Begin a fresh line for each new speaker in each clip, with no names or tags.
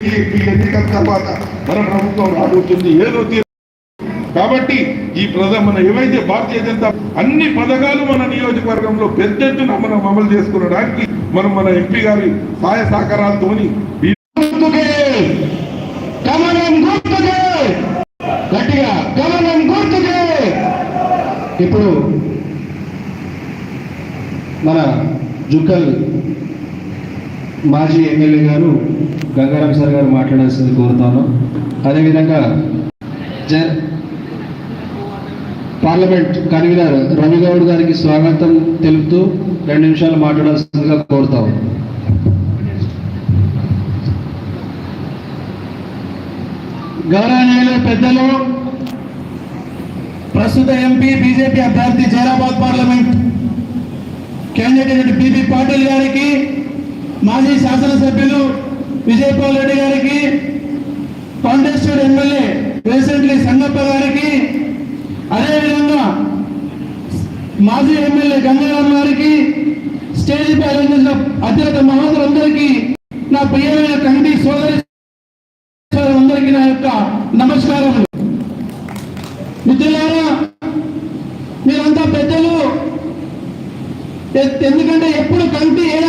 ఈ ఎన్నికల తర్వాత మన ప్రభుత్వం రాబోతుంది ఏదో కాబట్టి ఈ ప్రజ మన ఏవైతే భారతీయ జనతా అన్ని పథకాలు మన నియోజకవర్గంలో పెద్ద ఎత్తున మనం అమలు చేసుకునడానికి మనం మన ఎంపీ గారి సహాయ
సహకారాలతో ఇప్పుడు మన జుక్కల్ మాజీ ఎమ్మెల్యే గారు గంగారాం సార్ గారు మాట్లాడాల్సింది కోరుతాను. అదేవిధంగా జ పార్లమెంట్ కన్వీనర్ రవిగౌడ్ గారికి స్వాగతం తెలుపుతూ రెండు నిమిషాలు మాట్లాడాల్సిందిగా కోరుతాము గౌరవనీయులు పెద్దలు ప్రస్తుత ఎంపీ బీజేపీ అభ్యర్థి Zahirabad parliament candidate BB Patil గారికి మాజీ శాసనసభ్యులు విజయపాల్ రెడ్డి గారికి పాండేశ్వర్ ఎమ్మెల్యే రీసెంట్లీ సంగప్ప గారికి అదేవిధంగా మాజీ ఎమ్మెల్యే గంగారాం గారికి స్టేజ్ పై అలంకరించిన అత్యంత మహోదరులందరికీ నా ప్రియమైన కమిటీ సోదరి అందరికీ నా యొక్క నమస్కారం మిత్రులారా మీరంతా పెద్దలు. ఎందుకంటే ఎప్పుడు కంటి ఏ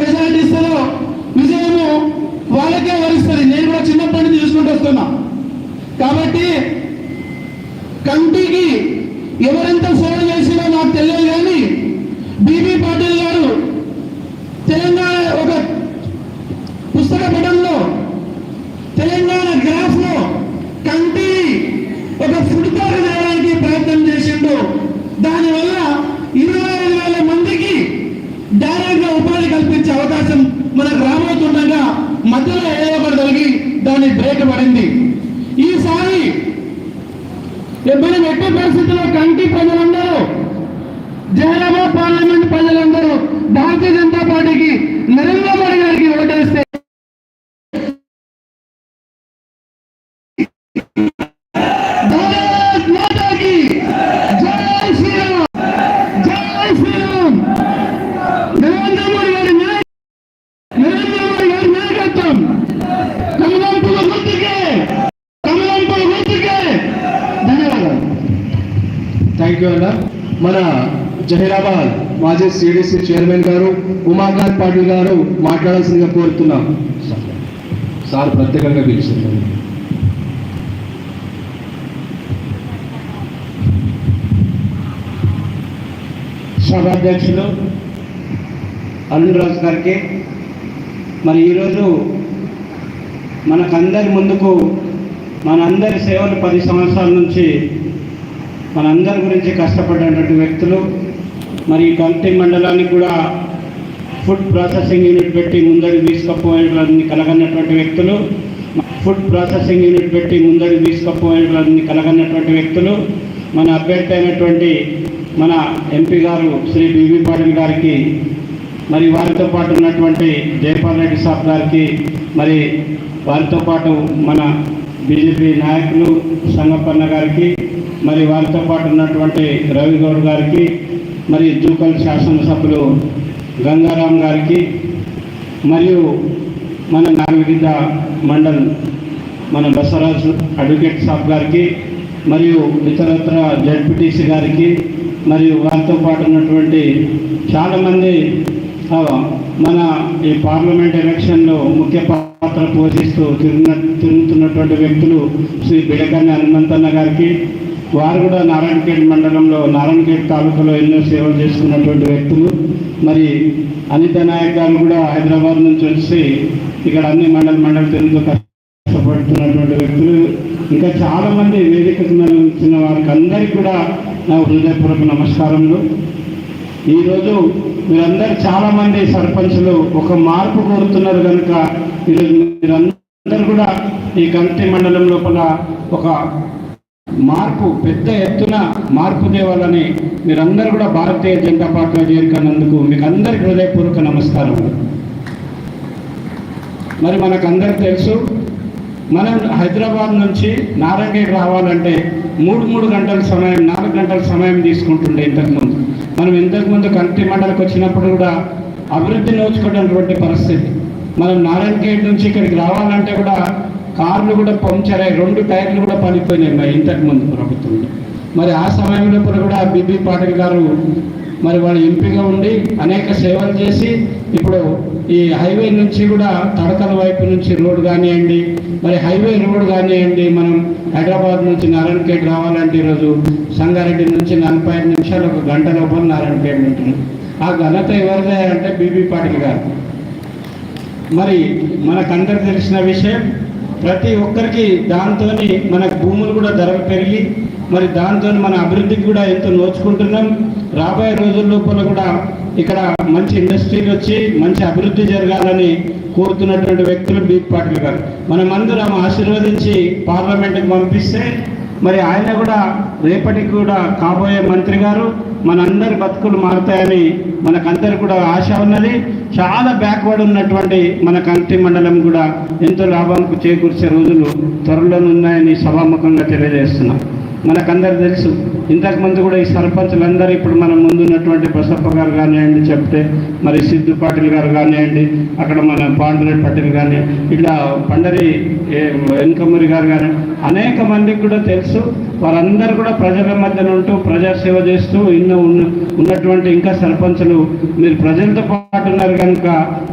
మెజారిటీ ఇస్తారో విజయము వాళ్ళకే వరిస్తుంది నేను కూడా చిన్నప్పటి నుంచి కాబట్టి కంటికి ఎవరెంత సేవ చేసినా నాకు తెలియదు కానీ బీబీ పాటిల్ గారు తెలంగాణ ఒక పుస్తక పటంలో తెలంగాణ గ్రాఫ్లో కంటి ఒక ఫుడ్ వేయడానికి చేయడానికి ప్రయత్నం చేసిండు. దానివల్ల ఇరవై ఐదు వేల మందికి డైరెక్ట్గా ఉపాధి కల్పించే అవకాశం మనకు రాబోతుండగా మధ్యలో ఏదో ఒకటి దాని బ్రేక్ పడింది. ఈసారి మనం ఎట్టి పరిస్థితుల్లో కంటి ప్రజలందరూ జహరాబాద్ పార్లమెంట్ ప్రజలందరూ భారతీయ జనతా పార్టీకి నరేంద్ర మోడీ గారికి ఓటేస్తే భారత్ మాతా కీ జై శ్రీరామ్ జై శ్రీరామ్ నరేంద్ర మోడీ గారి నాయ- నరేంద్ర మోడీ గారి నాయకత్వం కమలంపుల గుర్తుకే కమలంపుల గుర్తుకే ధన్యవాదాలు థ్యాంక్ యూ అన్న మన జహీరాబాద్ మాజీ సిడిసి చైర్మన్ గారు ఉమాకాంత్ పాటిల్ గారు మాట్లాడాల్సిందిగా కోరుతున్నాం. సార్ ప్రత్యేకంగా పిలుస్తున్నారు
సభాధ్యక్షులు అరుణ్ రాజు గారికి మరి ఈరోజు మనకందరి ముందుకు మనందరి సేవలు పది సంవత్సరాల నుంచి మనందరి గురించి కష్టపడినటువంటి వ్యక్తులు మరి ఈ కమిటీ మండలానికి కూడా ఫుడ్ ప్రాసెసింగ్ యూనిట్ పెట్టి ముందరికి తీసుకుపోయేటువంటి కలగన్నటువంటి వ్యక్తులు ఫుడ్ ప్రాసెసింగ్ యూనిట్ పెట్టి ముందరికి తీసుకుపోయేటువంటి కలగన్నటువంటి వ్యక్తులు మన అభ్యర్థి అయినటువంటి మన ఎంపీ గారు శ్రీ బివి పాటిల్ గారికి మరి వారితో పాటు ఉన్నటువంటి జయపాల్ రెడ్డి సాబ్ గారికి మరి వారితో పాటు మన బీజేపీ నాయకులు సంగప్పన్న గారికి మరి వారితో పాటు ఉన్నటువంటి రవి గౌడ్ గారికి మరి జూకల్ శాసనసభ్యులు గంగారాం గారికి మరియు మన నాగరిగిద్ద మండల్ మన బసరాజ్ అడ్వకేట్ సాబ్ గారికి మరియు ఇతరత్ర జడ్పీటీసీ గారికి మరియు వారితో పాటు ఉన్నటువంటి చాలామంది మన ఈ పార్లమెంట్ ఎలక్షన్లో ముఖ్య పాత్ర పోషిస్తూ తిరుగు తిరుగుతున్నటువంటి వ్యక్తులు శ్రీ బిడకన్న హనుమంతన్న గారికి వారు కూడా నారాయణఖేడ్ మండలంలో నారాయణఖేడ్ తాలూకాలో ఎన్నో సేవలు చేసుకున్నటువంటి వ్యక్తులు. మరి అనిత నాయక్ గారు కూడా హైదరాబాద్ నుంచి వచ్చి ఇక్కడ అన్ని మండల మండల తెలుగుతో కష్టపడుతున్నటువంటి వ్యక్తులు. ఇంకా చాలామంది వేదికకు వచ్చిన వారికి అందరికీ కూడా నా హృదయపూర్వక నమస్కారములు. ఈరోజు మీరందరూ చాలామంది సర్పంచులు ఒక మార్పు కోరుతున్నారు కనుక ఈరోజు మీరందరూ కూడా ఈ కంటి మండలం లోపల ఒక మార్పు పెద్ద ఎత్తున మార్పు తేవాలని మీరందరూ కూడా భారతీయ జనతా పార్టీలో చేరుకున్నందుకు మీకు అందరికీ హృదయపూర్వక నమస్కారం. మరి మనకు అందరికి తెలుసు మనం హైదరాబాద్ నుంచి నారాయణగేట్ రావాలంటే మూడు మూడు గంటల సమయం నాలుగు గంటల సమయం తీసుకుంటుండే ఇంతకుముందు. మనం ఇంతకుముందు కంటి మండలికి వచ్చినప్పుడు కూడా అభివృద్ధి నోచుకున్నటువంటి పరిస్థితి. మనం నారాయణఖేడ్ నుంచి ఇక్కడికి రావాలంటే కూడా కార్లు కూడా పంక్చర్ అయ్యి రెండు టైర్లు కూడా పడిపోయినాయి మరి ఇంతకు ముందు ప్రభుత్వంలో మరి ఆ సమయంలో కూడా బీబీ పాటిల్ గారు మరి వాళ్ళు ఎంపీగా ఉండి అనేక సేవలు చేసి ఇప్పుడు ఈ హైవే నుంచి కూడా తడకల వైపు నుంచి రోడ్ కానివ్వండి మరి హైవే రోడ్ కానివ్వండి మనం హైదరాబాద్ నుంచి నారాయణఖేడ్ రావాలంటే ఈరోజు సంగారెడ్డి నుంచి నలభై ఐదు నిమిషాలు ఒక గంట లోపల నారాయణఖేడ్ ఉంటుంది. ఆ ఘనత ఎవరిదే అంటే బీబీ పాటిల్ గారు. మరి మనకందరికి తెలిసిన విషయం ప్రతి ఒక్కరికి దాంతో మన భూములు కూడా ధరలు పెరిగి మరి దాంతో మన అభివృద్ధికి కూడా ఎంతో నోచుకుంటున్నాం. రాబోయే రోజుల లోపల కూడా ఇక్కడ మంచి ఇండస్ట్రీలు వచ్చి మంచి అభివృద్ధి జరగాలని కోరుతున్నటువంటి వ్యక్తులు బీక్ పాటిల్ గారు. మనమందరం ఆశీర్వదించి పార్లమెంట్కి పంపిస్తే మరి ఆయన కూడా రేపటికి కూడా కాబోయే మంత్రి గారు మనందరి బతుకులు మారుతాయని మనకందరు కూడా ఆశ ఉన్నది. చాలా బ్యాక్వర్డ్ ఉన్నటువంటి మన కంటి మండలం కూడా ఎంతో లాభంకు చేకూర్చే రోజులు త్వరలో ఉన్నాయని సభాముఖంగా తెలియజేస్తున్నాం. మనకందరు తెలుసు. ఇంతకుముందు కూడా ఈ సర్పంచులందరూ ఇప్పుడు మన ముందున్నటువంటి బసప్ప గారు కానివ్వండి చెప్తే మరి సిద్ధు పాటిల్ గారు కానివ్వండి అక్కడ మన పాండురెడ్డి పటేల్ కానీ ఇట్లా పండరి వెనుకమ్మరి గారు కానీ అనేక మందికి కూడా తెలుసు. వారందరూ కూడా ప్రజల మధ్యన ఉంటూ ప్రజాసేవ చేస్తూ ఇన్నో ఉన్న ఉన్నటువంటి ఇంకా సర్పంచులు మీరు ప్రజలతో పాటు ఉన్నారు కనుక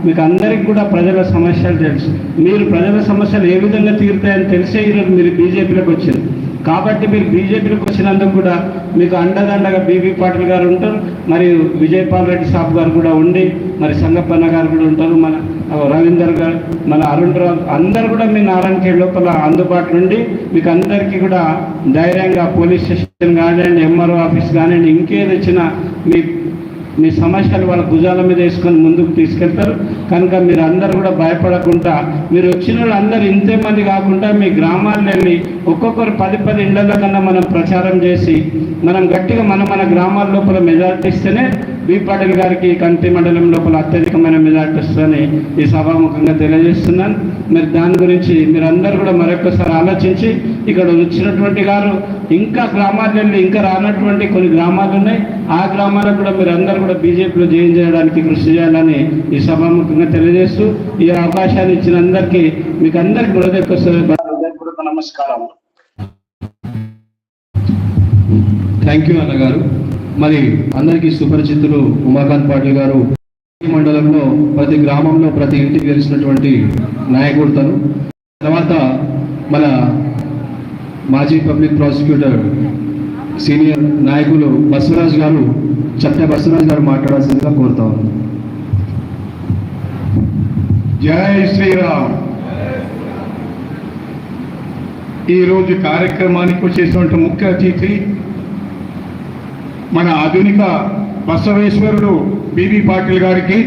మీకు అందరికి కూడా ప్రజల సమస్యలు తెలుసు. మీరు ప్రజల సమస్యలు ఏ విధంగా తీరుతాయని తెలిసే ఈరోజు మీరు బీజేపీలోకి వచ్చింది. కాబట్టి మీరు బీజేపీలోకి వచ్చినందుకు కూడా మీకు అండదండగా బీబీ పాటిల్ గారు ఉంటారు మరియు విజయపాల్ రెడ్డి సాబ్ గారు కూడా ఉండి మరి సంగప్పన్న గారు కూడా ఉంటారు మన రవీందర్ గారు మన అరుణ్ రావు అందరు కూడా మీ నారాయణఖేడ్ లోపల అందుబాటులో ఉండి మీకు అందరికీ కూడా ధైర్యంగా పోలీస్ స్టేషన్ కానివ్వండి ఎంఆర్ఓ ఆఫీస్ కానివ్వండి ఇంకేది వచ్చినా మీ మీ సమస్యలు వాళ్ళ భుజాల మీద వేసుకొని ముందుకు తీసుకెళ్తారు. కనుక మీరు అందరు కూడా భయపడకుండా మీరు వచ్చిన వాళ్ళు అందరు ఇంతే మంది కాకుండా మీ గ్రామాల్లో వెళ్ళి ఒక్కొక్కరు పది పది ఇళ్ళ కన్నా మనం ప్రచారం చేసి మనం గట్టిగా మన మన గ్రామాల లోపల మెజార్టీ ఇస్తేనే బి పాటిల్ గారికి కంటి మండలం లోపల అత్యధికమైన మెజార్టీ వస్తుందని ఈ సభాముఖంగా తెలియజేస్తున్నాను. మరి దాని గురించి మీరందరూ కూడా మరొకసారి ఆలోచించి ఇక్కడ వచ్చినటువంటి గారు ఇంకా గ్రామాలు వెళ్ళి ఇంకా రానటువంటి కొన్ని గ్రామాలు ఉన్నాయి. ఆ గ్రామాలకు కూడా మీరు అందరూ కూడా బీజేపీలో జయం చేయడానికి కృషి చేయాలని ఈ సభాముఖంగా తెలియజేస్తూ ఈ అవకాశాన్ని ఇచ్చిన అందరికీ మీకు అందరికీ హృదయపూర్వక నమస్కారం.
థ్యాంక్ యూ అన్నగారు. మరి అందరికీ సుపరిచితులు ఉమాకాంత్ పాటిల్ గారు. మండలంలో ప్రతి గ్రామంలో ప్రతి ఇంటికి గెలిచినటువంటి నాయకుడు తను తర్వాత మన మాజీ పబ్లిక్ ప్రాసిక్యూటర్ సీనియర్ నాయకులు బసవరాజ్ గారు చట్ట బసవరాజ్ గారు మాట్లాడాల్సిందిగా కోరుతా ఉన్నాను
జై శ్రీరామ్. ఈరోజు కార్యక్రమానికి వచ్చేసినటువంటి ముఖ్య అతిథి మన ఆధునిక బసవేశ్వరుడు బీబీ పాటిల్ గారికి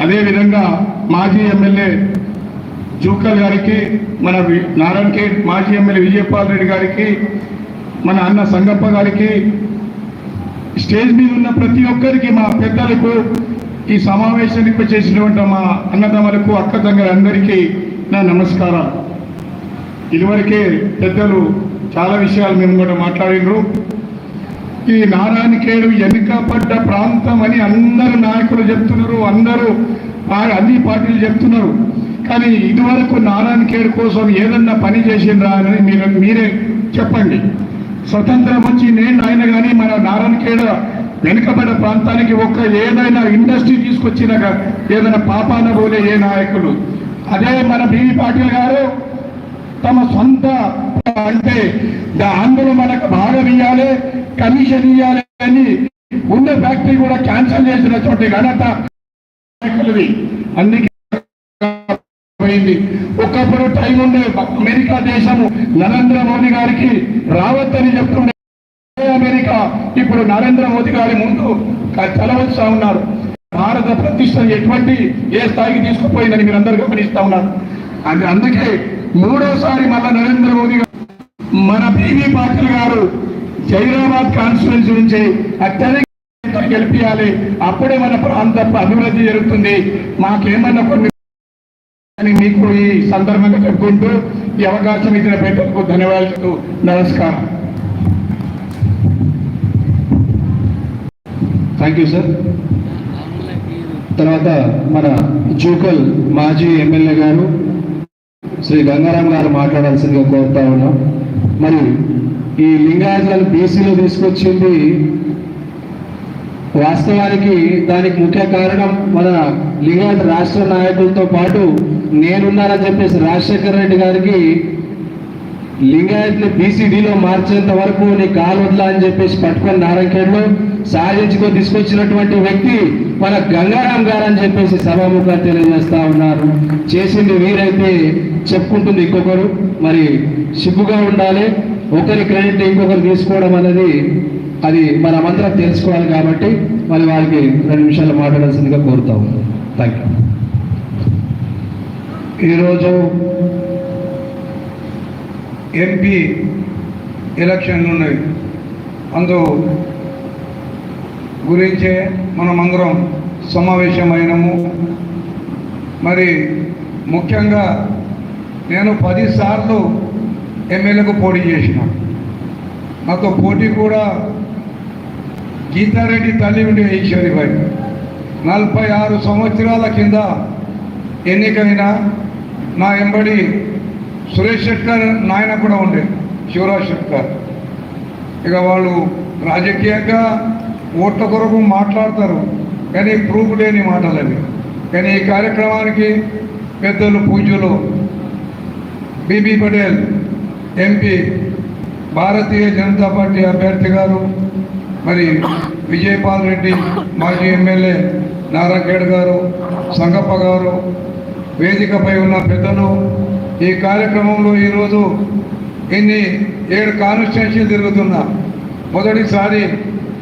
అదేవిధంగా మాజీ ఎమ్మెల్యే జూకల్ గారికి మన నారాయణ నారాయణఖేడ్ మాజీ ఎమ్మెల్యే విజయపాల్ రెడ్డి గారికి మన అన్న సంగప్ప గారికి స్టేజ్ మీద ఉన్న ప్రతి ఒక్కరికి మా పెద్దలకు ఈ సమావేశానికి చేసినటువంటి మా అన్నదమ్ములకు అక్క అందరికీ నా నమస్కారం ఇదివరకే పెద్దలు చాలా విషయాలు మేము కూడా మాట్లాడినరు. ఈ నారాయణఖేడు వెనుకబడ్డ ప్రాంతం అని అందరు నాయకులు చెప్తున్నారు అందరూ అన్ని పార్టీలు చెప్తున్నారు. కానీ ఇదివరకు నారాయణఖేడ్ కోసం ఏదన్నా పని చేసిండ్రా అని మీరు మీరే చెప్పండి. స్వతంత్రం వచ్చి నేను ఆయన కానీ మన నారాయణకేడ వెనుకబడ్డ ప్రాంతానికి ఒక్క ఏదైనా ఇండస్ట్రీ తీసుకొచ్చినాక ఏదైనా పాపాన పోలే ఏ నాయకులు. అదే మన బీవీ పాటిల్ గారు తమ సొంత అంటే అందులో మనకు భాగం ఇవ్వాలి కమిషన్ ఇవ్వాలి అని ఉన్న ఫ్యాక్టరీ కూడా క్యాన్సిల్ చేసినటువంటి ఘనత అందుకే పోయింది. ఒకప్పుడు టైం ఉండే అమెరికా దేశము నరేంద్ర మోదీ గారికి రావద్దని చెప్తుండే అమెరికా. ఇప్పుడు నరేంద్ర మోదీ గారి ముందు చలవస్తా ఉన్నారు. భారత ప్రతిష్ట ఎటువంటి ఏ స్థాయికి తీసుకుపోయిందని మీరు అందరూ గమనిస్తా ఉన్నారు. అది అందుకే మూడోసారి మళ్ళా నరేంద్ర మోదీ గారు మన బీవీ పాటిల్ గారు జైరాబాద్ కాన్స్టిట్యున్సీ నుంచి అత్యధిక గెలిపియాలి. అప్పుడే మన ప్రాంత అభివృద్ధి జరుగుతుంది. మాకేమన్నా కొన్ని అని మీకు ఈ సందర్భంగా చెప్పుకుంటూ ఈ అవకాశం ఇచ్చిన పెద్దలకు ధన్యవాదాలు నమస్కారం.
థ్యాంక్ యూ సార్ తర్వాత మన జూకల్ మాజీ ఎమ్మెల్యే గారు శ్రీ గంగారాం గారు మాట్లాడాల్సిందిగా కోరుతా ఉన్నాం. మరి ఈ లింగాయతులను బీసీలో తీసుకొచ్చింది వాస్తవానికి దానికి ముఖ్య కారణం మన లింగాయత రాష్ట్ర నాయకులతో పాటు నేనున్నానని చెప్పేసి రాజశేఖర రెడ్డి గారికి లింగాయత్ని బీసీడీలో మార్చేంత వరకు నీ కాలు వదలా అని చెప్పేసి పట్టుకొని నారాయణఖేడ్లో సాధించుకొని తీసుకొచ్చినటువంటి వ్యక్తి మన గంగారాం గారు అని చెప్పేసి సభాముఖంగా తెలియజేస్తా ఉన్నారు. చేసింది వీరైతే చెప్పుకుంటుంది ఇంకొకరు. మరి సిగ్గుగా ఉండాలి. ఒకరి క్రెడిట్ ఇంకొకరు తీసుకోవడం అనేది అది మనమందరం తెలుసుకోవాలి కాబట్టి మరి వారికి రెండు నిమిషాలు మాట్లాడాల్సిందిగా కోరుతా ఉన్నాం. థ్యాంక్ యూ
ఈరోజు ఎంపీ ఎలక్షన్లు ఉన్నాయి. అందు గురించే మనమందరం సమావేశమైనము. మరి ముఖ్యంగా నేను పదిసార్లు ఎమ్మెల్యేకు పోటీ చేసిన. నాతో పోటీ కూడా గీతారెడ్డి తల్లి ఉండే ఈశ్వరిపై నలభై ఆరు సంవత్సరాల కింద ఎన్నికైన నా ఎంబడి సురేష్ శెట్కర్ నాయన కూడా ఉండే శివరాజ్ శెట్కర్ ఇక వాళ్ళు రాజకీయంగా ఓట్ల కొరకు మాట్లాడతారు కానీ ప్రూఫ్ లేని మాటలవి. కానీ ఈ కార్యక్రమానికి పెద్దలు పూజలు BB Patel MP Bharatiya Janata Party అభ్యర్థి గారు మరి విజయపాల్ రెడ్డి మాజీ ఎమ్మెల్యే నారాయణఖేడ్ గారు సంగప్ప గారు వేదికపై ఉన్న పెద్దలు ఈ కార్యక్రమంలో ఈరోజు ఇన్ని ఏడు కాన్స్టిట్యూన్సీలు తిరుగుతున్నా మొదటిసారి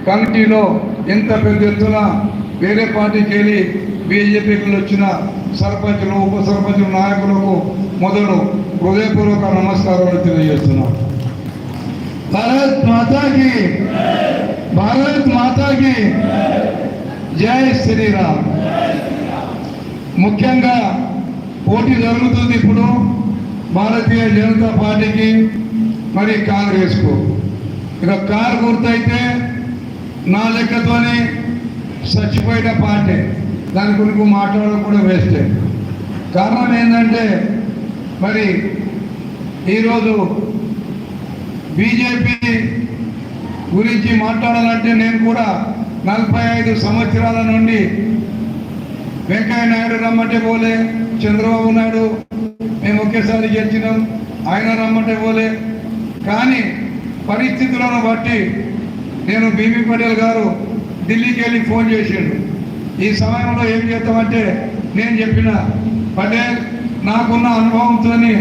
కమిటీలో ఇంత పెద్ద ఎత్తున వేరే పార్టీకి వెళ్ళి బీజేపీకి వచ్చిన సర్పంచులు ఉప సర్పంచుల నాయకులకు మొదలు హృదయపూర్వక నమస్కారాలు తెలియజేస్తున్నాం.
భారత్ మాతాకి భారత్ మాతాకి జై శ్రీరామ్.
ముఖ్యంగా పోటీ జరుగుతుంది ఇప్పుడు భారతీయ జనతా పార్టీకి మరి కాంగ్రెస్కు. ఇక కారు గుర్తయితే నా లెక్కతోనే చచ్చిపోయిన పార్టీ. దాని గురించి మాట్లాడడం కూడా వేస్టే కారణం ఏంటంటే మరి ఈరోజు బీజేపీ గురించి మాట్లాడాలంటే నేను కూడా నలభై ఐదు సంవత్సరాల నుండి వెంకయ్య నాయుడు రమ్మంటే పోలే చంద్రబాబు నాయుడు మేము ఒకేసారి గెలిచినాం ఆయన రమ్మంటే పోలే. కానీ పరిస్థితులను బట్టి నేను బీబీ పటేల్ గారు ఢిల్లీకి వెళ్ళి ఫోన్ చేసిండు. ఈ సమయంలో ఏం చేద్దామంటే నేను చెప్పిన పటేల్ నాకున్న అనుభవంతో ఇది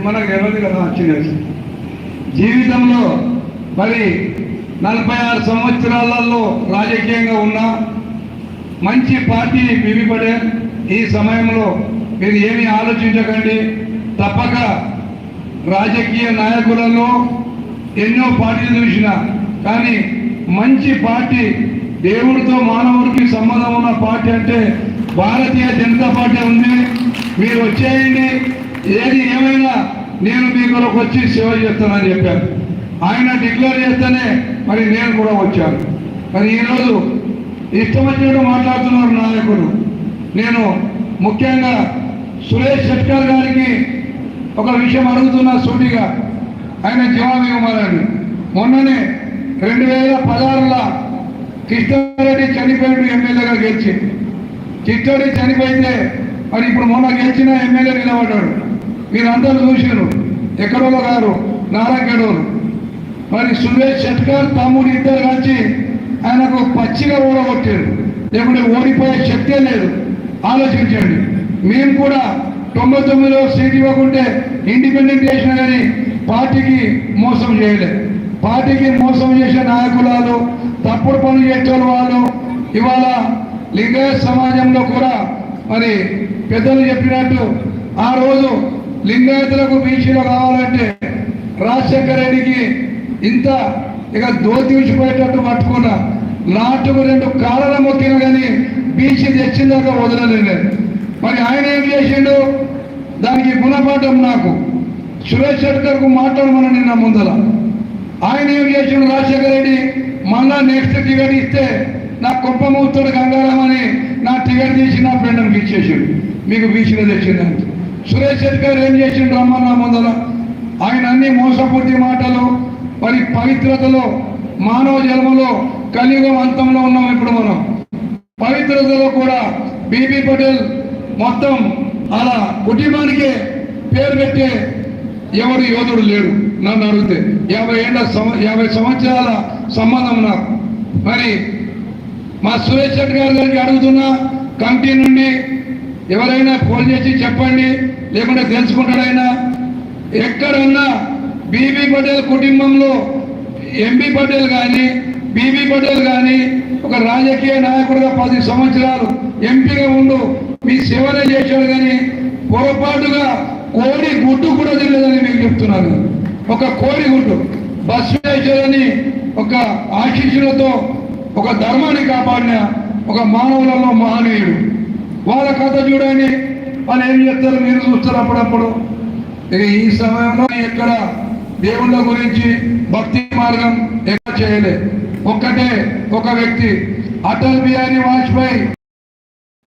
మనకు తెలియదు కదా వచ్చింది జీవితంలో మరి నలభై ఆరు సంవత్సరాలలో రాజకీయంగా ఉన్న మంచి పార్టీ బీబీ ఈ సమయంలో మీరు ఏమీ ఆలోచించకండి. తప్పక రాజకీయ నాయకులలో ఎన్నో పార్టీలు చూసిన కానీ మంచి పార్టీ దేవుడితో మానవుడికి సంబంధం ఉన్న పార్టీ అంటే భారతీయ జనతా పార్టీ ఉంది. మీరు వచ్చేయండి. ఏది ఏమైనా నేను మీ కొరకు వచ్చి సేవ చేస్తానని చెప్పాను ఆయన డిక్లేర్ చేస్తేనే మరి నేను కూడా వచ్చాను. మరి ఈరోజు ఇష్టం వచ్చినట్టు మాట్లాడుతున్నారు నాయకుడు నేను ముఖ్యంగా సురేష్ శెట్కర్ గారికి ఒక విషయం అడుగుతున్నా సూటిగా. ఆయన జవాబు ఇవ్వమని మొన్ననే రెండు వేల పదహారులో కిష్టారెడ్డి చనిపోయాడు ఎమ్మెల్యేగా గెలిచి కిష్టారెడ్డి చనిపోయితే మరి ఇప్పుడు మొన్న గెలిచిన ఎమ్మెల్యే నిలబడ్డాడు. మీరందరూ చూశారు ఎక్కడో గారు నారాయణగడోలు మరి సురేష్ శెట్కర్ తమ్ముడు ఇద్దరు కలిసి ఆయనకు పచ్చిగా ఓడగొట్టారు లేకుంటే ఓడిపోయే శక్తే లేదు. ఆలోచించండి. మేము కూడా తొంభై తొమ్మిదిలో సీట్ ఇవ్వకుంటే ఇండిపెండెంట్ చేసిన కానీ పార్టీకి మోసం చేయలేదు పార్టీకి మోసం చేసే నాయకులాలు తప్పుడు పనులు చేసే వాళ్ళు ఇవాళ లింగాయత సమాజంలో కూడా మరి పెద్దలు చెప్పినట్టు ఆ రోజు లింగాయతులకు బీసీలో కావాలంటే రాజశేఖర రెడ్డికి ఇంత ఇక దోతి విడిచిపోయేటట్టు పట్టుకున్న లాటుకు రెండు కాళ్ళ మొక్కిన కానీ బీసీ తెచ్చిందాక వదలలేదు. మరి ఆయన ఏం చేసిండు? దానికి గుణపాఠం నాకు. సురేష్ శెట్కర్కు మాట్లాడమని నిన్న ముందల. ఆయన ఏం చేసిండు రాజశేఖర రెడ్డి? మళ్ళా నెక్స్ట్ టికెట్ ఇస్తే నా కుప్పమూర్తుడు గంగారామని నా టికెట్ తీసి నా ఫ్రెండ్కి ఇచ్చేసాడు మీకు బీసీలో తెచ్చిందని సురేష్ శెట్కర్ ఏం చేసిండు రమ్మన్న ముందల ఆయన అన్ని మోసపూర్తి మాటలు మరి పవిత్రతలో మానవ జన్మలో కలియుగం అంతంలో ఉన్నాం ఇప్పుడు మనం. పవిత్రతలో కూడా బీబీ పటేల్ మొత్తం అలా కుటుంబానికే పేరు పెట్టే ఎవరు యోధుడు లేడు నన్ను అడిగితే. యాభై ఏళ్ళ యాభై సంవత్సరాల సంబంధం నాకు. మరి మా సురేష్ శెట్టి గారి గారికి అడుగుతున్నా కమిటీ నుండి ఎవరైనా ఫోన్ చేసి చెప్పండి లేకుంటే తెలుసుకుంటాడైనా. ఎక్కడన్నా బీబీ పటేల్ కుటుంబంలో ఎంబీ పటేల్ కానీ బీబీ పటేల్ కానీ ఒక రాజకీయ నాయకుడిగా పది సంవత్సరాలు ఎంపీగా ఉండు మీ సేవనే చేశాడు కానీ పొరపాటుగా కోడి గుడ్డు కూడా తెలియదని మీకు చెప్తున్నాను. ఒక కోడి గుడ్డు బస్సు వేసేదని ఒక ఆశీస్సులతో ఒక ధర్మాన్ని కాపాడిన ఒక మానవులలో మహనీయుడు. వాళ్ళ కథ చూడండి. వాళ్ళు ఏం చేస్తారు? మీరు చూస్తారు అప్పుడప్పుడు. ఇక ఈ సమయంలో ఎక్కడ దేవుళ్ళ గురించి భక్తి మార్గం ఎక్కడ చేయలే. ఒక్కటే ఒక వ్యక్తి అటల్ బిహారీ వాజ్పేయి.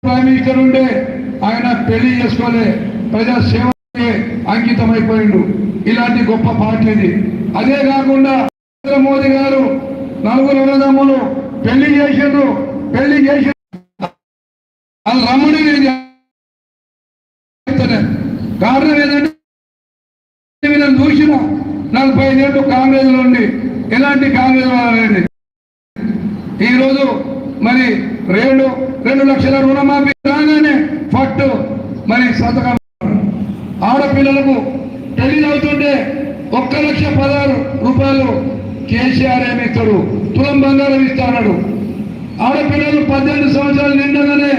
ప్రైమ్ మినిస్టర్ ఉండే ఆయన పెళ్ళి చేసుకోలే ప్రజా సేవకే అంకితమైపోయిండు. ఇలాంటి గొప్ప పార్టీ ఇది. అదే కాకుండా నరేంద్ర మోదీ గారు నలుగురు అన్నదమ్ములు పెళ్ళి చేసిండ్రు. పెళ్ళి చేసి వాళ్ళు రమ్మని నేను కారణం ఏంటంటే నేను చూసిన నలభై ఐదేళ్ళు కాంగ్రెస్ నుండి ఎలాంటి కాంగ్రెస్ వాళ్ళండి ఈరోజు మరి రెండు రెండు లక్షల రుణమాఫీ రాగానే ఫట్టు మరి సంతకం. ఆడపిల్లలకు పెళ్ళి అవుతుంటే ఒక్క లక్ష పదహారు రూపాయలు కేసీఆర్ ఏమి ఇస్తాడు? తులం బంగారం ఇస్తాడు ఆడపిల్లలు పద్దెనిమిది సంవత్సరాలు నిండగానే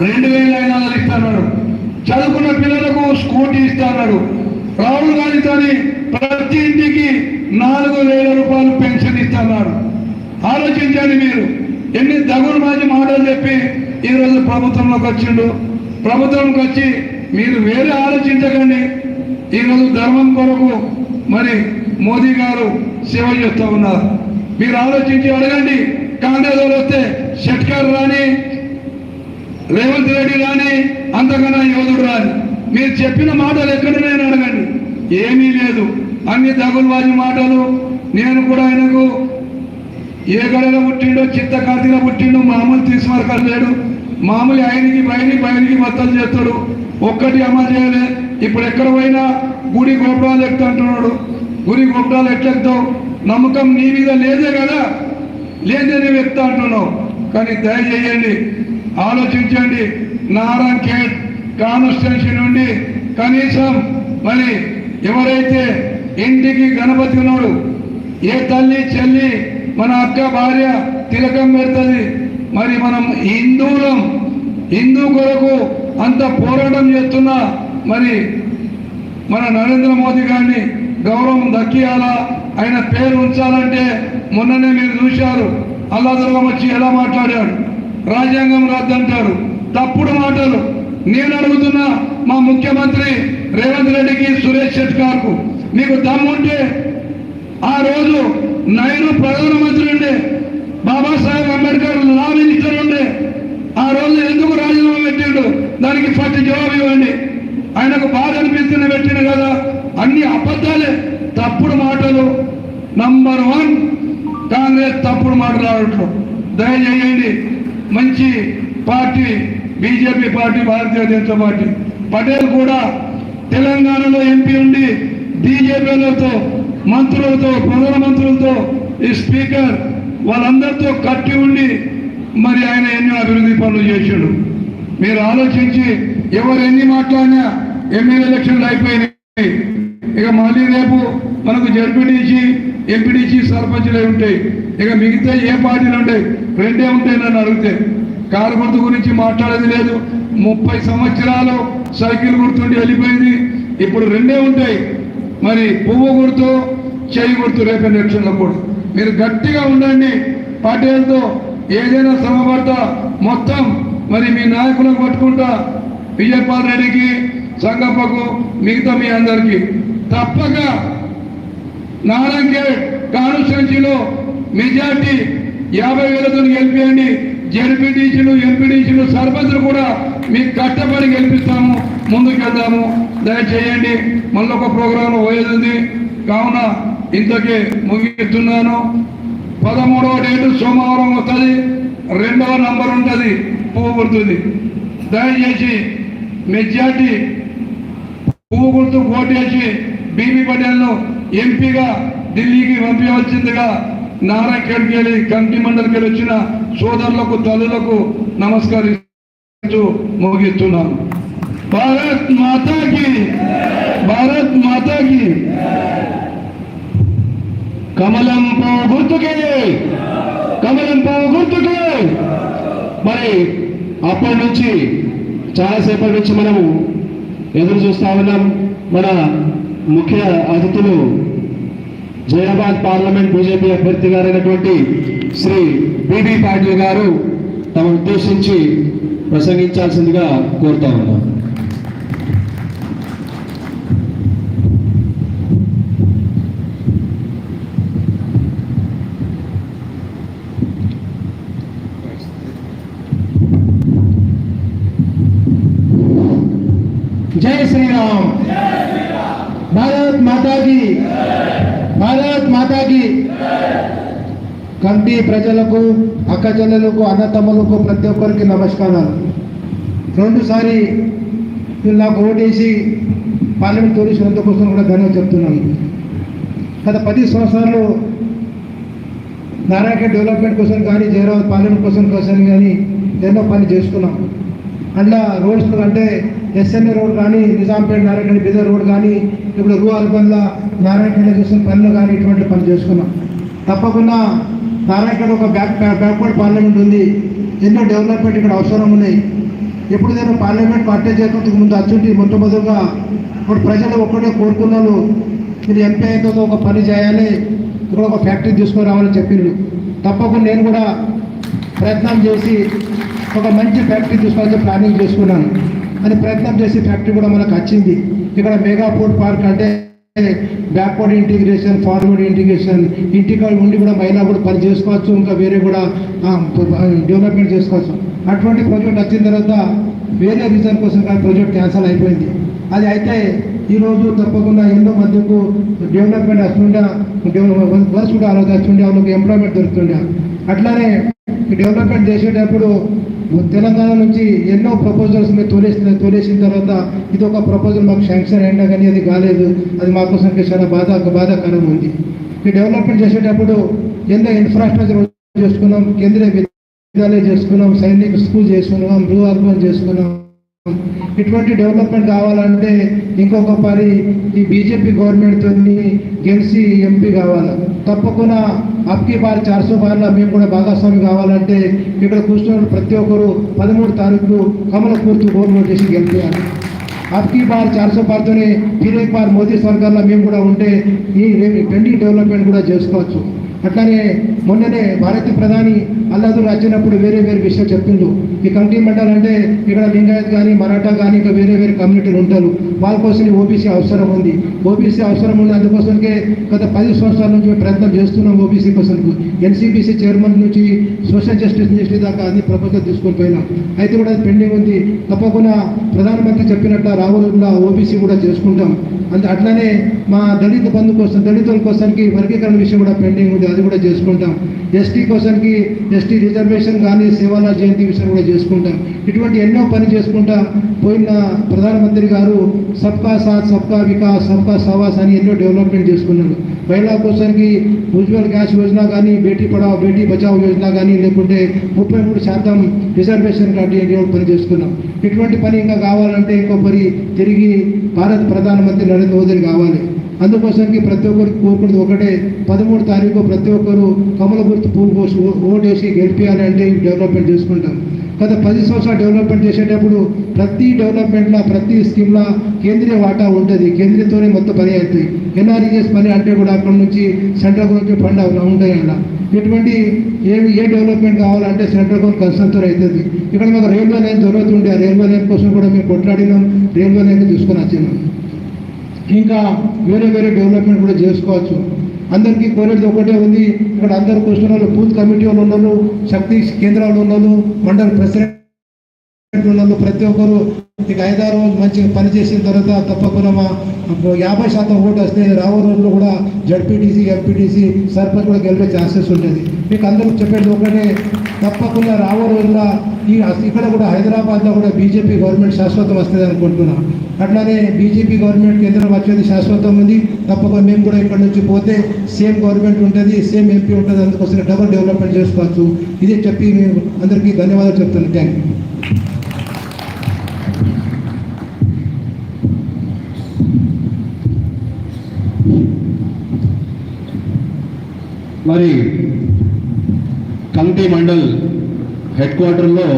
రెండు వేల ఐదు వందలు చదువుకున్న పిల్లలకు స్కూటీ ఇస్తున్నాడు రాహుల్ గాంధీతోని ప్రతి ఇంటికి నాలుగు వేల రూపాయలు పెన్షన్ ఇస్తున్నాడు ఆలోచించండి మీరు. ఎన్ని దగుడు మాజీ మాటలు చెప్పి ఈరోజు ప్రభుత్వంలోకి వచ్చిండు. ప్రభుత్వంకి వచ్చి మీరు వేరే ఆలోచించకండి. ఈరోజు ధర్మం కొరకు మరి మోదీ గారు సేవ చేస్తూ ఉన్నారు. మీరు ఆలోచించి అడగండి. కాంగ్రెస్ వాళ్ళు వస్తే షట్కర్ రాని రేవంత్ రెడ్డి రాని అంతకన్నా యోధుడు రాని. మీరు చెప్పిన మాటలు ఎక్కడైనా అడగండి. ఏమీ లేదు. అన్ని దగులుబాజీ మాటలు. నేను కూడా ఆయనకు ఏ గడలో పుట్టిండో చిత్త పుట్టిండో మామూలు తీసుమార్కాలు లేడు. మామూలు ఆయనకి బయని బయనికి మత్తలు చేస్తాడు. ఒక్కటి అమలు చేయలే. ఇప్పుడు ఎక్కడ పోయినా గుడి గోపురాలు ఎక్కుతుంటున్నాడు. గుడి గోపురాలు ఎట్లెక్తావు నమ్మకం నీ మీద లేదే కదా. లేదే నువ్వు ఎక్కుతా అంటున్నావు కానీ దయచేయండి ఆలోచించండి. నారాయణ ఖేడ్ కాన్స్టిట్యూన్సీ నుండి కనీసం మరి ఎవరైతే ఇంటికి గణపతి ఉన్నాడు ఏ తల్లి చెల్లి మన అక్క భార్య తిలకం పెడుతుంది. మరి మనం హిందువులం హిందూ కొరకు అంత పోరాటం చేస్తున్న మరి మన నరేంద్ర మోదీ గారిని గౌరవం దక్కియాలా? ఆయన పేరు ఉంచాలంటే మొన్ననే మీరు చూశారు. అల్లాదుర్గం వచ్చి ఎలా మాట్లాడాడు? రాజ్యాంగం రద్దంటారు. తప్పుడు మాటలు. నేను అడుగుతున్నా మా ముఖ్యమంత్రి రేవంత్ రెడ్డికి సురేష్ షెట్కార్కు మీకు దమ్ముంటే ఆ రోజు నేను ప్రధానమంత్రి ఉండే బాబాసాహెబ్ అంబేద్కర్ లా మినిస్టర్ ఉండే ఆ రోజు ఎందుకు రాజీనామా పెట్టిండు? దానికి ఫస్ట్ జవాబు ఇవ్వండి. ఆయనకు బాధ అనిపిస్తున్న పెట్టిన కదా. అన్ని అబద్ధాలే. తప్పుడు మాటలు. నంబర్ వన్ కాంగ్రెస్ తప్పుడు మాట్లాడటం దయచేయండి. మంచి party BJP party Bharatiya Janata Party. Patel కూడా తెలంగాణలో ఎంపీ ఉండి బీజేపీలతో మంత్రులతో ప్రధానమంత్రులతో ఈ స్పీకర్ వాళ్ళందరితో కట్టి ఉండి మరి ఆయన ఎన్నో అభివృద్ధి పనులు చేశాడు. మీరు ఆలోచించి ఎవరు ఎన్ని మాట్లాడినా ఎమ్మెల్యే ఎలక్షన్లు అయిపోయినాయి. ఇక మళ్ళీ రేపు మనకు జడ్పీటీసీ ఎంపీటీసీ సర్పంచ్లే ఉంటాయి. ఇక మిగతా ఏ పార్టీలు ఉంటాయి? రెండే ఉంటాయి నన్ను అడిగితే కారు గుర్తు గురించి మాట్లాడేది లేదు. ముప్పై సంవత్సరాలు సైకిల్ గుర్తుండి వెళ్ళిపోయింది. ఇప్పుడు రెండే ఉంటాయి. మరి పువ్వు గుర్తు చేయి గుర్తు రేపు ఎలక్షన్లో కూడా. మీరు గట్టిగా ఉండండి. పార్టీలతో ఏదైనా శ్రమపడతా మొత్తం మరి మీ నాయకులకు పట్టుకుంటా విజయపాల్ రెడ్డికి సంగప్పకు మిగతా మీ అందరికీ. తప్పక. నారాయణగేడ్ కాన్స్టిట్యున్సీలో మెజార్టీ యాభై వేలతో గెలిపియండి. జడ్పీటీసీలు ఎంపీటీసీలు సర్పంచులు కూడా మీకు కట్టబడి గెలిపిస్తాము ముందుకు వెళ్దాము దయచేయండి. మళ్ళీ ఒక ప్రోగ్రాం పోయేది కావున ఇంతకే ముగిస్తున్నాను. పదమూడవ డేటు సోమవారం వస్తుంది. రెండవ నంబర్ ఉంటుంది. పువ్వు గుర్తుంది. దయచేసి మెజార్టీ పువ్వు గుర్తు ఓటేసి బీబీ పటేల్ను ఎంపీగా ఢిల్లీకి పంపించవలసిందిగా నారాయణఖేడ్కి వెళ్ళి కమిటీ మండలికి వచ్చిన సోదరులకు తల్లులకు నమస్కరిస్తూ ముగిస్తున్నాను. భారత్ మాతాకి భారత్ మాతాకి.
కమలం పువ్వు గుర్తుకే కమలం పువ్వు గుర్తుకే. మరి అప్పటి నుంచి చాలాసేపటి నుంచి మనము ఎదురు చూస్తా ఉన్నాం. మన ముఖ్య అతిథులు జయాబాద్ పార్లమెంట్ బీజేపీ అభ్యర్థి గారైనటువంటి శ్రీ బిబి పాటిల్ గారు తమ ఉద్దేశించి ప్రసంగించాల్సిందిగా కోరుతా ఉన్నాం.
జై శ్రీరామ్. భారత్ మాతాకి. భారత్ మాతాకి. కంటి ప్రజలకు అక్క చెల్లెలకు అన్నతమ్ములకు ప్రతి ఒక్కరికి నమస్కారాలు. రెండుసారి నాకు ఓటేసి పార్లమెంట్ తోలిసినందుకోసం కూడా ధన్యం చెప్తున్నాను. గత పది సంవత్సరాలు నారాయణ డెవలప్మెంట్ కోసం కానీ జయరాబాద్ పార్లమెంట్ కోసం కోసం కానీ ఎన్నో పని చేసుకున్నాం. అందులో రోడ్స్ అంటే ఎస్ఎన్ఏ రోడ్ కానీ నిజాంపేట నారాయణ బిదర్ రోడ్ కానీ ఇప్పుడు రూ అల్బన్ల నారాయణ చేసిన పనులు కానీ ఇటువంటి పని చేసుకున్నాం. తప్పకుండా నారాయణ ఒక బ్యాక్ బ్యాక్వర్డ్ పార్లమెంట్ ఉంది. ఎన్నో డెవలప్మెంట్ ఇక్కడ అవసరం ఉన్నాయి. ఎప్పుడు నేను పార్లమెంట్ పార్టీ చేయకుండా ముందు అచ్చుంటి మొట్టమొదటిగా ఇప్పుడు ప్రజలు ఒక్కటే కోరుకున్నాను మీరు ఎంపీ అయితే ఒక పని చేయాలి. ఇక్కడ ఒక ఫ్యాక్టరీ తీసుకురావాలని చెప్పిండ్రు తప్పకుండా నేను కూడా ప్రయత్నం చేసి ఒక మంచి ఫ్యాక్టరీ తీసుకోవాలని ప్లానింగ్ చేసుకున్నాను. అని ప్రయత్నం చేసి ఫ్యాక్టరీ కూడా మనకు వచ్చింది. ఇక్కడ మెగా ఫుడ్ పార్క్ అంటే బ్యాక్వర్డ్ ఇంటిగ్రేషన్ ఫార్వర్డ్ ఇంటిగ్రేషన్ ఇంటికాడ ఉండి కూడా మహిళా కూడా పని చేసుకోవచ్చు ఇంకా వేరే కూడా డెవలప్మెంట్ చేసుకోవచ్చు. అటువంటి ప్రాజెక్ట్ వచ్చిన తర్వాత వేరే రీజన్ కోసం కానీ ప్రాజెక్ట్ క్యాన్సల్ అయిపోయింది. అది అయితే ఈరోజు తప్పకుండా ఎన్నో మందికు డెవలప్మెంట్ వస్తుండే వర్క్స్ కూడా ఆలోచన వస్తుండే వాళ్ళకి ఎంప్లాయ్మెంట్ దొరుకుతుండే అట్లానే డెవలప్మెంట్ చేసేటప్పుడు తెలంగాణ నుంచి ఎన్నో ప్రపోజల్స్ మీరు తోలేసిన తోలేసిన తర్వాత ఇది ఒక ప్రపోజల్ మాకు శాంక్షన్ అయినా కానీ అది కాలేదు. అది మా కోసం చాలా బాధ బాధాకరం ఉంది. ఈ డెవలప్మెంట్ చేసేటప్పుడు ఎంత ఇన్ఫ్రాస్ట్రక్చర్ చేసుకున్నాం కేంద్రీయ విద్యాలయం చేసుకున్నాం సైనిక స్కూల్ చేసుకున్నాం రూ అర్బన్ చేసుకున్నాం. ఇటువంటి డెవలప్మెంట్ కావాలంటే ఇంకొక పరి ఈ బీజేపీ గవర్నమెంట్తో గెలిచి ఎంపీ కావాలి? తప్పకుండా అప్కి బార్ చార్సో బార్లో మేము కూడా భాగస్వామి కావాలంటే ఇక్కడ కూర్చున్న ప్రతి ఒక్కరు పదమూడు తారీఖు కమల పూర్తి గవర్నమెంట్ చేసి గెలిపేయాలి అప్కి బార్ చార్సో బార్తోనే ఫిర్ బార్ మోదీ సర్కార్లో మేము కూడా ఉంటే ఈ ట్రెండింగ్ డెవలప్మెంట్ కూడా చేసుకోవచ్చు. అట్లానే మొన్ననే భారత ప్రధాని అల్లాదులు వచ్చినప్పుడు వేరే వేరే విషయం చెప్పిండు ఈ కమిటీ మండలం అంటే ఇక్కడ లింగాయత్ కానీ మరాఠా కానీ ఇంకా వేరే వేరే కమ్యూనిటీలు ఉంటారు. వాళ్ళ కోసం ఓబీసీ అవసరం ఉంది. ఓబీసీ అవసరం ఉంది అందుకోసంకే గత పది సంవత్సరాల నుంచి ప్రయత్నం చేస్తున్నాం ఓబీసీ కోసం. ఎన్సీబీసీ చైర్మన్ నుంచి సోషల్ జస్టిస్ మినిస్ట్రీ దాకా అన్ని ప్రభుత్వం తీసుకొని పోయినాం. అయితే కూడా అది పెండింగ్ ఉంది. తప్పకుండా ప్రధానమంత్రి చెప్పినట్ల రావుల ఓబీసీ కూడా చేసుకుంటాం. అంత అట్లానే మా దళిత బంధు కోసం దళితుల కోసానికి వర్గీకరణ విషయం కూడా పెండింగ్ ఉంది. అది కూడా చేసుకుంటాం. ఎస్టీ కోసానికి ఎస్టీ రిజర్వేషన్ కానీ సేవాలా జయంతి విషయం కూడా చేసుకుంటాం. ఇటువంటి ఎన్నో పని చేసుకుంటా పోయిన ప్రధానమంత్రి గారు సబ్కా సాత్ సబ్కా వికాస్ సబ్కా సవాస్ అని ఎన్నో డెవలప్మెంట్ చేసుకున్నారు. మహిళా కోసానికి ఉజ్వల్ గ్యాస్ యోజన కానీ బేటీ పడావ్ బేటీ బచావ్ యోజన కానీ లేకుంటే ముప్పై మూడు శాతం రిజర్వేషన్ లాంటి ఎన్నో పని చేసుకున్నాం. ఇటువంటి పని ఇంకా కావాలంటే ఇంకో పని తిరిగి భారత ప్రధానమంత్రి నరేంద్ర మోదీ కావాలి. అందుకోసానికి ప్రతి ఒక్కరికి కోరుకున్నది ఒకటే. పదమూడు తారీఖు ప్రతి ఒక్కరు కమల గుర్తు పువ్వు పోసి ఓటేసి గెలిపించాలి అంటే డెవలప్మెంట్ చేసుకుంటాం. గత పది సంవత్సరాలు డెవలప్మెంట్ చేసేటప్పుడు ప్రతి డెవలప్మెంట్లో ప్రతి స్కీమ్లో కేంద్రీయ వాటా ఉంటుంది. కేంద్రీయతోనే మొత్తం పని అవుతుంది. ఎన్ఆర్ఈఎస్ పని అంటే కూడా అక్కడ నుంచి సెంట్రల్ గురించి ఫండ్ అవి ఉంటాయి అలా ఎటువంటి ఏమి ఏ డెవలప్మెంట్ కావాలంటే సెంట్రల్ గవర్నమెంట్ కన్సల్తో అవుతుంది. ఇక్కడ మాకు రైల్వే లైన్ దొరుకుతుండే ఆ రైల్వే లైన్ కోసం కూడా మేము కొట్లాడినాం. రైల్వే లైన్ తీసుకొని వచ్చినాం. ఇంకా వేరే వేరే డెవలప్మెంట్ కూడా చేసుకోవచ్చు. అందరికీ కోరేది ఒకటే ఉంది. ఇక్కడ అందరు కూర్చున్న వాళ్ళు బూత్ కమిటీ వాళ్ళు ఉన్నారు. శక్తి కేంద్రాలు ఉన్నారు. మండల ప్రెసిడెంట్ ప్రతి ఒక్కరు ఇక ఐదారు రోజులు మంచిగా పని చేసిన తర్వాత తప్పకుండా మా యాభై శాతం ఓటు వస్తే రాబో రోజుల్లో కూడా జడ్పీటీసీ ఎంపీటీసీ సర్పంచ్ కూడా గెలిపే ఛాన్సెస్ ఉంటుంది మీకు అందరూ చెప్పేది ఒకటే తప్పకుండా రాబో రోజుల్లో ఈ ఇక్కడ కూడా హైదరాబాద్లో కూడా బీజేపీ గవర్నమెంట్ శాశ్వతం వస్తుంది అనుకుంటున్నాం. అట్లానే బీజేపీ గవర్నమెంట్ కేంద్రం వచ్చేది శాశ్వతం ఉంది. తప్పకుండా మేము కూడా ఇక్కడ నుంచి పోతే సేమ్ గవర్నమెంట్ ఉంటుంది సేమ్ ఎంపీ ఉంటుంది. అందుకోసం డబుల్ డెవలప్మెంట్ చేసుకోవచ్చు. ఇదే చెప్పి మేము అందరికీ ధన్యవాదాలు చెప్తున్నాను థ్యాంక్ యూ.
మరి కమిటీ మండల్ హెడ్ క్వార్టర్లో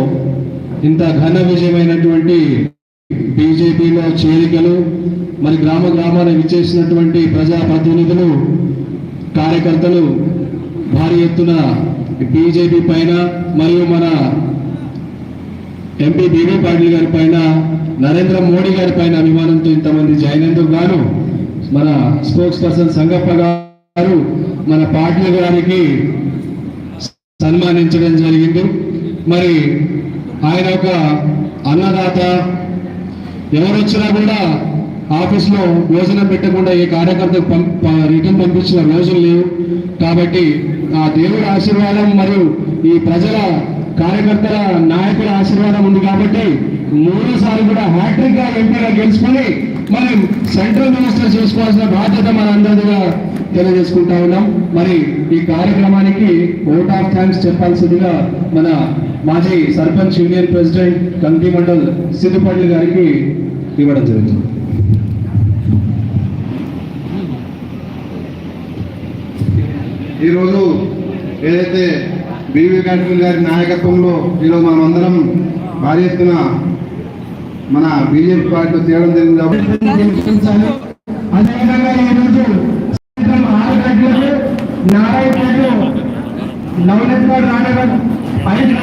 ఇంత ఘన విజయమైనటువంటి బీజేపీలో చేరికలు మరి గ్రామ గ్రామాన విచ్చేసినటువంటి ప్రజాప్రతినిధులు కార్యకర్తలు భారీ ఎత్తున బీజేపీ పైన మరియు మన ఎంపీ బీబీ పాటిల్ గారి పైన నరేంద్ర మోడీ గారి పైన అభిమానంతో ఇంతమంది జైనందుకు గాను మన స్పోక్స్ పర్సన్ సంగప్ప గారు మన పాటిల్ గారికి సన్మానించడం జరిగింది. మరి ఆయన ఒక అన్నదాత. ఎవరొచ్చినా కూడా ఆఫీస్లో భోజనం పెట్టకుండా ఏ కార్యకర్తకు రిటర్న్ పంపించిన రోజులు లేవు. కాబట్టి ఆ దేవుడి ఆశీర్వాదం మరియు ఈ ప్రజల కార్యకర్తల నాయకుల ఆశీర్వాదం ఉంది కాబట్టి మూడోసారి కూడా హ్యాట్రిక్గా ఎంపీగా గెలుచుకొని మరి సెంట్రల్ మినిస్టర్ చేసుకోవాల్సిన బాధ్యత మనందరిగా తెలియజేసుకుంటా ఉన్నాం. మరి ఈ కార్యక్రమానికి ఓట్ ఆఫ్ థ్యాంక్స్ చెప్పాల్సిందిగా మన మాజీ సర్పంచ్ యూనియన్ ప్రెసిడెంట్ కంటి మండల్ సిద్ధుపల్లి గారికి ఇవ్వడం జరుగుతుంది
ఈరోజు ఏదైతే బీవీ పాటిల్ గారి నాయకత్వంలో ఈరోజు మనం అందరం భారీ ఎత్తున మన బీజేపీ పార్టీలో చేరడం జరిగింది. కాబట్టి
అదేవిధంగా ఈరోజు గంటలకు నారాయణ నవనెత్వాడు రానగర్ ఐదు